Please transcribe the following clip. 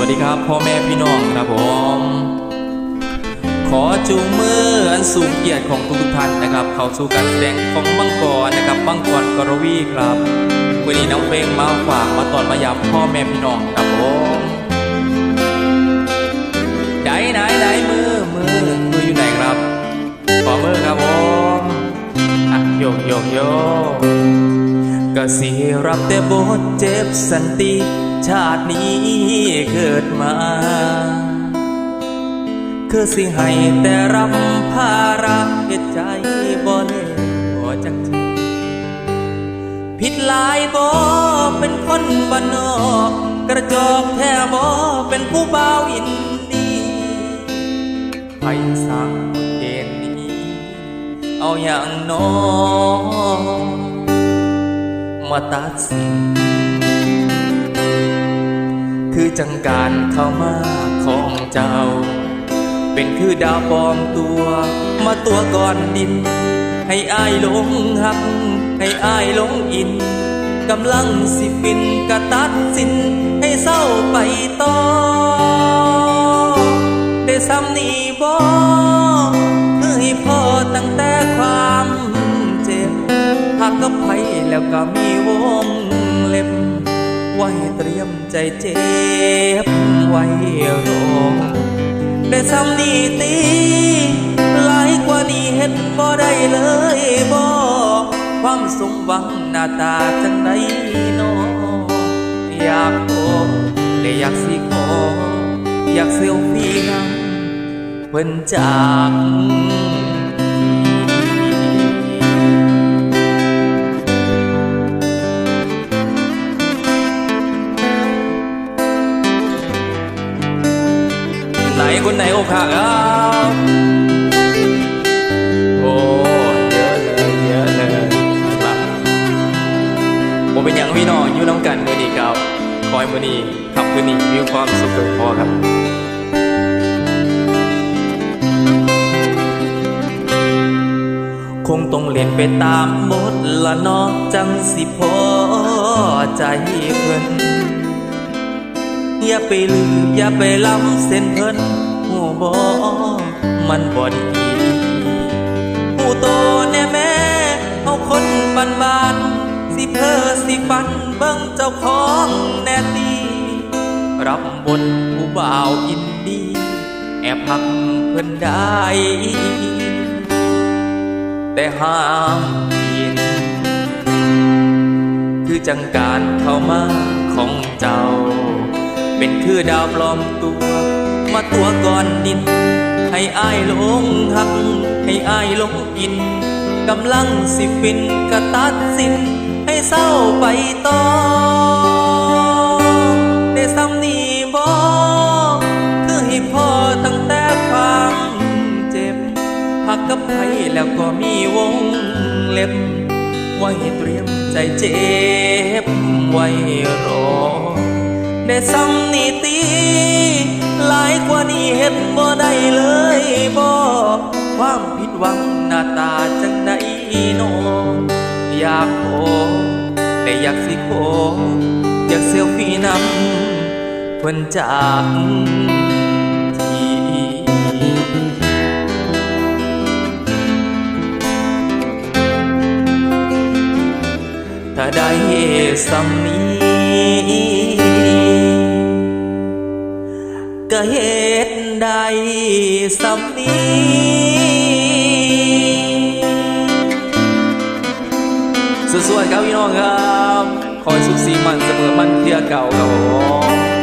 วัสดีครับ พ่อแม่พี่น้องครับผม ขอจูงมืออันสูงเกียรติของทุกท่านนะครับ เข้าสู่การแสดงของมังกรนะครับมังกรกรวีครับวันนี้น้องเพลงมาฝากมาตอนมายำพ่อแม่พี่น้องครับผมไหนไหนไหนมือมือมืออยู่ไหนครับขอมือครับผมอะโยกโยกโยกก็สิรับแต่บทเจ็บสันติ ชาตินี้เกิดมา คือสิให้แต่รับภาระเหตุใจบ่เล่บ่จักทีผิดหลายบ่เป็นคนบ้านนอกกระจอกแท้บ่เป็นผู้บ่าวอินดีไปสร้างเกณฑ์นี้ เอาอย่างน้อยมาตัดสิน คือจังการเข้ามาของเจ้า เป็นคือดาวปลอมตัว มาตัวก่อนดิน ให้อายหลงหัก ให้อายหลงอินกำลังสิฟินกระตัดสิน ให้เศร้าไปต่อ ได้ซ้ำนี่บ่คือให้พ่อตั้งแต่ความเจ็บหากกับไผแล้วก็มีวงเล็บ ไว้เตรียมใจเจ็บไว้รอได้ซ้ำนี่ตีหลายกว่านี้เห็นบ่ได้เลยบ่ความสมหวังหน้าตาจังไดนออยากโอและอยากสิขอ อยากเซลฟี่นำเพิ่นจาก คนไหนอกหักครับโอ้เยอะเลยเยอะเลยมาผมเป็นอย่างพี่น้องอยู่น้ำกันมือนีครับคอยมือนีขับมือนีมีความสุขกินพอครับคงต้องเล่นไปตามบทละนอกจังสิพอใจเพิ่นอย่าไปลืมอย่าไปล้ำเส้นเพิ่น บอมันบ่ดีหูโตแน่แม่เอาคนบ้านบานสิเพอสิฟันเบิ่งเจ้าของแน่ตีรับบทผู้บ่าวอินดีแอบพักเพิ่นได้ แต่ห้ามกินคือจังการเข้ามาของเจ้า เป็นคือดาวปลอมตัวาตัวก่อนดิน ให้อายหลงหัก ให้อายหลงอิน กำลังสิฟินกระตัดสิน ให้เศร้าไปต่อได้ซ้ำนี่บอคือให้พ่อตั้งแต่ความเจ็บหักกับใครแล้วก็มีวงเล็บ ไว้เตรียมใจเจ็บไว้รอ ได้ซ้ำนี่ตีหลายกว่านี้เห็นบ่ได้เลยบ่ความผิดหวังหน้าตาจังใดโนอยากโอแต่อยากสิโคอยากเซลฟี่นำเพิ่นจากทีถ้าได้สำนี้ ก็เหตุใดสำนี้สวยๆครับพี่น้องครับ คอยสุขสีมันเสมอมันเที่อเก่าครับผม